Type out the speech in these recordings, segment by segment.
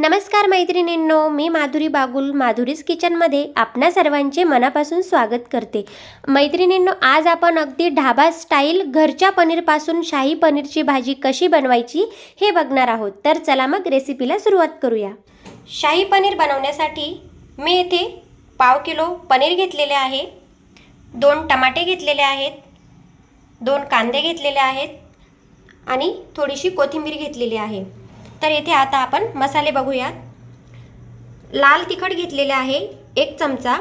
नमस्कार मैत्रिणींनो मी माधुरी बागुल माधुरीज किचनमध्ये आपणा सर्वांचे मनापासून स्वागत करते. मैत्रिणींनो आज आपण अगदी ढाबा स्टाईल घरच्या पनीरपासून शाही पनीरची भाजी कशी बनवायची हे बघणार आहोत. तर चला मग रेसिपीला सुरुवात करूया. शाही पनीर बनवण्यासाठी मी येथे पाव किलो पनीर घेतलेले आहे दोन टमाटे घेतलेले आहेत दोन कांदे घेतलेले आहेत आणि थोडीशी कोथिंबीर घेतलेली आहे. तर येथे आता आपण मसाले बघूयात. लाल तिखट घेतलेले आहे एक चमचा.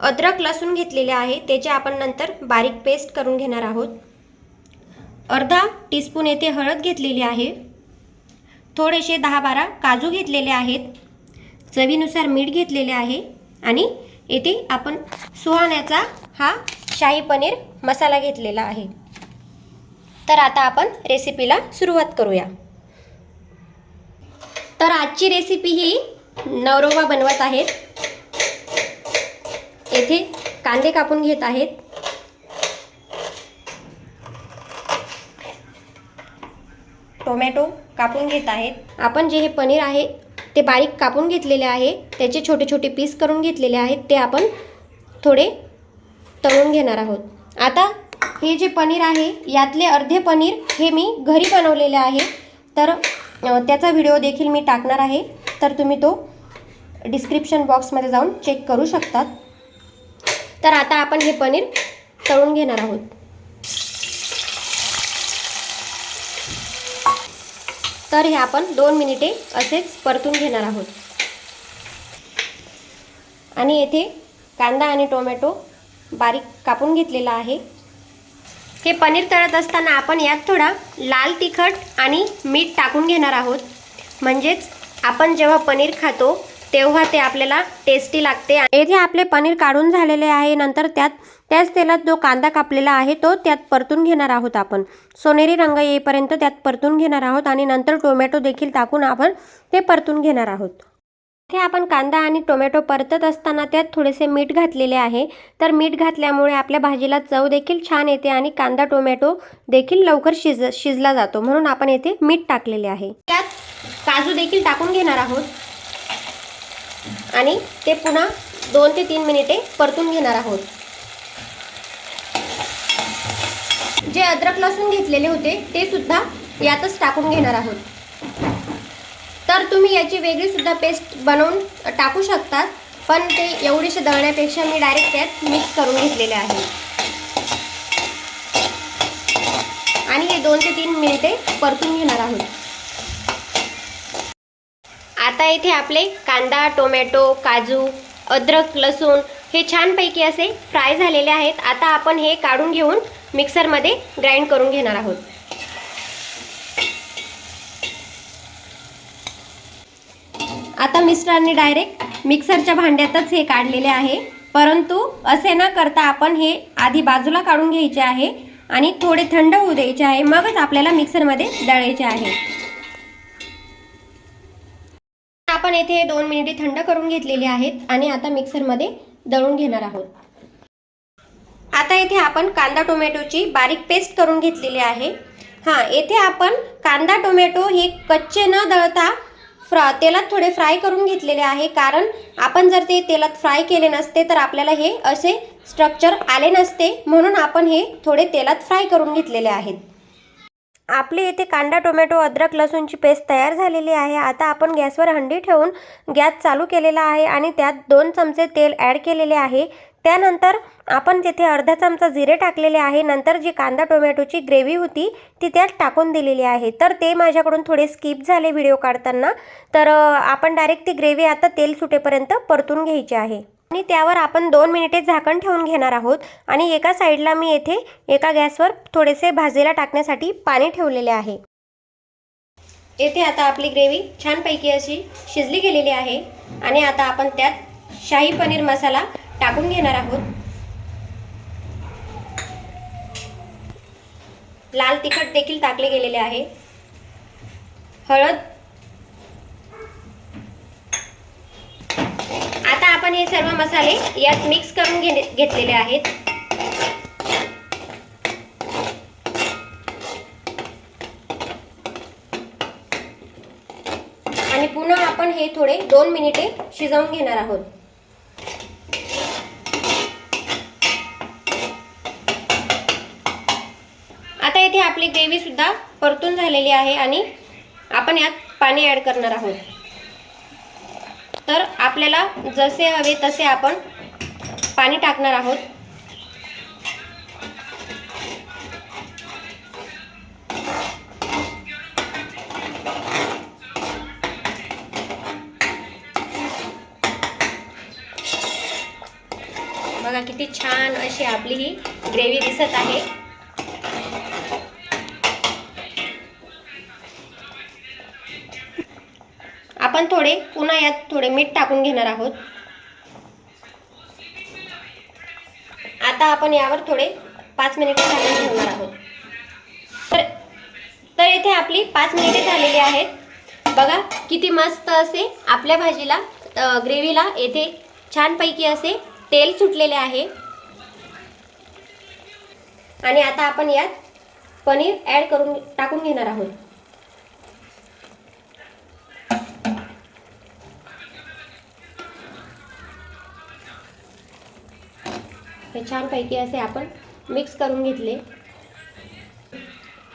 अद्रक लसूण घेतलेले आहे त्याचे आपण नंतर बारीक पेस्ट करून घेणार आहोत. अर्धा टीस्पून येथे हळद घेतलेली आहे. थोडेसे दहा बारा काजू घेतलेले आहेत. चवीनुसार मीठ घेतलेले आहे. आणि येथे आपण सुहाण्याचा हा शाही पनीर मसाला घेतलेला आहे. तर आता आपण रेसिपीला सुरुवात करूया. तर आजची रेसिपी ही नवरोबा बनवत आहेत. येथे कांदे कापून घेत आहेत. टोमॅटो कापून घेत आहेत. आपण जे हे पनीर आहे ते बारीक कापून घेतलेले आहे. त्याचे छोटे छोटे पीस करून घेतलेले आहेत. ते आपण थोडे तळून घेणार आहोत. आता हे जे पनीर आहे यातले अर्धे पनीर हे मी घरी बनवलेले आहे. तर त्याचा व्हिडिओ देखील मी टाकणार आहे. तर तुम्ही तो डिस्क्रिप्शन बॉक्समध्ये जाऊन चेक करू शकतात. तर आता आपण हे पनीर तळून घेणार आहोत. तर हे आपण दोन मिनिटे असेच परतून घेणार आहोत. आणि येथे कांदा आणि टोमॅटो बारीक कापून घेतलेला आहे. हे पनीर तळत असताना आपण यात थोडा लाल तिखट आणि मीठ टाकून घेणार आहोत. म्हणजेच आपण जेव्हा पनीर खातो तेव्हा ते आपल्याला टेस्टी लागते. येथे आपले पनीर काढून झालेले आहे नंतर त्यात त्याच तेलात जो कांदा कापलेला आहे तो त्यात परतून घेणार आहोत आपण. सोनेरी रंग येईपर्यंत त्यात परतून घेणार आहोत आणि नंतर टोमॅटो देखील टाकून आपण ते परतून घेणार आहोत. इथे आपण कांदा आणि टोमॅटो परतत असताना त्यात थोडेसे मीठ घातलेले आहे. तर मीठ घातल्यामुळे आपल्या भाजीला चव देखील छान येते आणि कांदा टोमॅटो देखील लवकर शिज शिजला जातो. म्हणून आपण येथे मीठ टाकलेले आहे. त्यात काजू देखील टाकून घेणार आहोत. आणि ते पुन्हा दोन ते तीन मिनिटे परतून घेणार आहोत. जे अद्रक लसूण घेतलेले होते ते सुद्धा यातच टाकून घेणार आहोत. तर तुम्ही याची वेगळीसुद्धा पेस्ट बनवून टाकू शकतात पण ते एवढीशे दळण्यापेक्षा मी डायरेक्ट त्यात मिक्स करून घेतलेले आहे. आणि हे दोन ते तीन मिनिटे परतून घेणार आहोत. आता इथे आपले कांदा टोमॅटो काजू अद्रक लसूण हे छानपैकी असे फ्राय झालेले आहेत. आता आपण हे काढून घेऊन मिक्सरमध्ये ग्राइंड करून घेणार आहोत. मिस्टरांनी डायरेक्ट मिक्सरच्या भांड्यातच हे काढलेले आहे. परंतु असे न करता आपण हे आधी बाजूला काढून घ्यायचे आहे आणि थोडे थंड होऊ द्यायचे आहे. मगच आपल्याला मिक्सरमध्ये दळायचे आहे. आपण येथे दोन मिनिटे थंड करून घेतलेले आहेत आणि आता मिक्सरमध्ये दळून घेणार आहोत. आता येथे आपण कांदा टोमॅटोची बारीक पेस्ट करून घेतलेली आहे. हां येथे आपण कांदा टोमॅटो हे कच्चे न दळता फ्रा तेलात थोडे फ्राय करून घेतलेले आहे. कारण आपण जर ते तेलात फ्राय केले नसते तर आपल्याला हे असे स्ट्रक्चर आले नसते. म्हणून आपण हे थोडे तेलात फ्राय करून घेतलेले आहेत. आपले येथे कांदा टोमॅटो अद्रक लसूणची पेस्ट तयार झालेली आहे. आता आपण गॅसवर हंडी ठेवून गॅस चालू केलेला आहे आणि त्यात दोन चमचे तेल ॲड केलेले आहे. त्यानंतर आपण तिथे अर्धा चमचा जिरे टाकलेले आहे नंतर जी कांदा टोमॅटोची ग्रेव्ही होती ती त्यात टाकून दिलेली आहे. तर ते माझ्याकडून थोडे स्किप झाले व्हिडिओ काढताना. तर आपण डायरेक्ट ती ग्रेव्ही आता तेल सुटेपर्यंत परतून घ्यायची आहे. आणि त्यावर आपण दोन मिनिटे झाकण ठेवून घेणार आहोत आणि एका साईडला मी येथे एका गॅसवर थोडेसे भाजीला टाकण्यासाठी पाणी ठेवलेले आहे. येथे आता आपली ग्रेव्ही छानपैकी अशी शिजली गेलेली आहे आणि आता आपण त्यात शाही पनीर मसाला टाकून घेणार आहोत. लाल तिखट देखील टाकले गेलेले आहे. हळद. आता आपण हे सर्व मसाले यात मिक्स करून घे घेतलेले आहेत. आणि पुन्हा आपण हे थोडे दोन मिनिटे शिजवून घेणार आहोत आता इथे आपली ग्रेव्हीसुद्धा परतून झालेली आहे आणि आपण यात पाणी ॲड करणार आहोत. तर आपल्याला जसे हवे तसे आपण पाणी टाकणार आहोत. बघा किती छान अशी आपली ही ग्रेव्ही दिसत आहे. आपण थोडे पुन्हा यात थोडे मीठ टाकून घेणार आहोत. आता आपण यावर थोडे पाच मिनिटे झाकून ठेवणार आहोत. तर तर येथे आपली पाच मिनिटे झालेली आहेत. बघा किती मस्त असे आपल्या भाजीला ग्रेव्हीला येथे छानपैकी असे तेल सुटलेले आहे. आणि आता आपण यात पनीर ॲड करून टाकून घेणार आहोत. हे छानपैकी असे आपण मिक्स करून घेतले.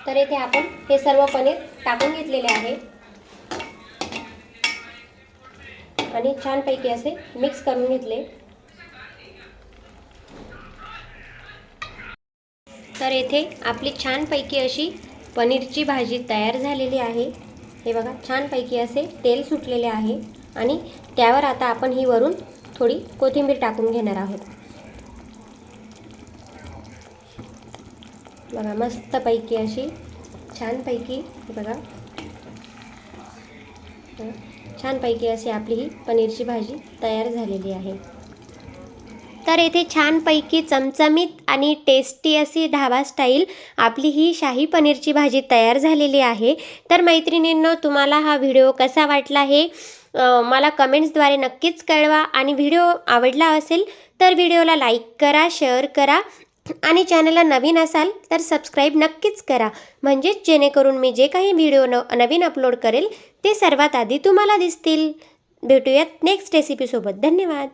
तर येथे आपण हे सर्व पनीर टाकून घेतलेले आहे. आणि छानपैकी असे मिक्स करून घेतले. तर येथे आपली छानपैकी अशी पनीरची भाजी तयार झालेली आहे. हे बघा छानपैकी असे तेल सुटलेले आहे. आणि त्यावर आता आपण ही वरून थोडी कोथिंबीर टाकून घेणार आहोत. बघा मस्तपैकी अशी छानपैकी बघा. छानपैकी अशी आपली ही पनीरची भाजी तयार झालेली आहे. तर येथे छानपैकी चमचमीत आणि टेस्टी अशी ढाबा स्टाईल आपली ही शाही पनीरची भाजी तयार झालेली आहे. तर मैत्रिणींनो तुम्हाला हा व्हिडिओ कसा वाटला हे मला कमेंट्सद्वारे नक्कीच कळवा. आणि व्हिडिओ आवडला असेल तर व्हिडिओला लाईक करा शेअर करा. आणि चॅनलला नवीन असाल तर सबस्क्राईब नक्कीच करा. म्हणजेच जेणेकरून मी जे काही व्हिडिओ न नवीन अपलोड करेल ते सर्वात आधी तुम्हाला दिसतील. भेटूयात नेक्स्ट रेसिपीसोबत धन्यवाद.